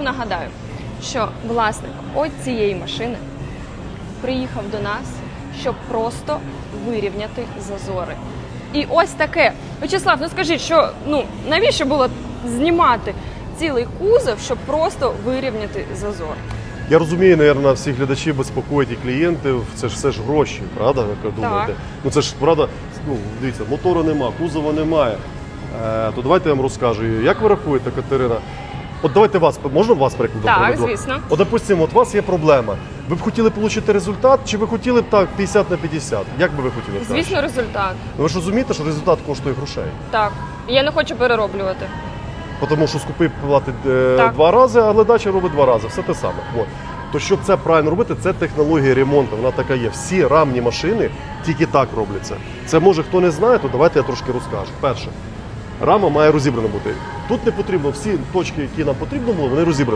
Нагадаю, що власник ось цієї машини приїхав до нас, щоб просто вирівняти зазори. І ось таке. Вячеслав, ну скажіть, що ну навіщо було знімати цілий кузов, щоб просто вирівняти зазор? Я розумію, мабуть, всі глядачі безпокоїть і клієнтів. Це ж все ж гроші, правда? Як ви думаєте? Ну це ж правда, ну дивіться, мотору нема, кузова немає. Е, то давайте я вам розкажу. Як ви рахуєте, Катерина? От давайте вас, можна вас прикладом Так, приведу? звісно. От, допустимо, от у вас є проблема. Ви б хотіли отримати результат, чи ви хотіли б так 50 на 50? Як би ви хотіли? краще? Звісно, результат. Ну, ви ж розумієте, що результат коштує грошей. Так. Я не хочу перероблювати. Тому що скупи платить е, два рази, а глядача робить два рази. Все те саме. От. То щоб це правильно робити, це технологія ремонту. Вона така є. Всі рамні машини тільки так робляться. Це може хто не знає, то давайте я трошки розкажу. Перше, рама має розібрана бути. Тут не потрібно всі точки, які нам потрібно було, вони розібрані.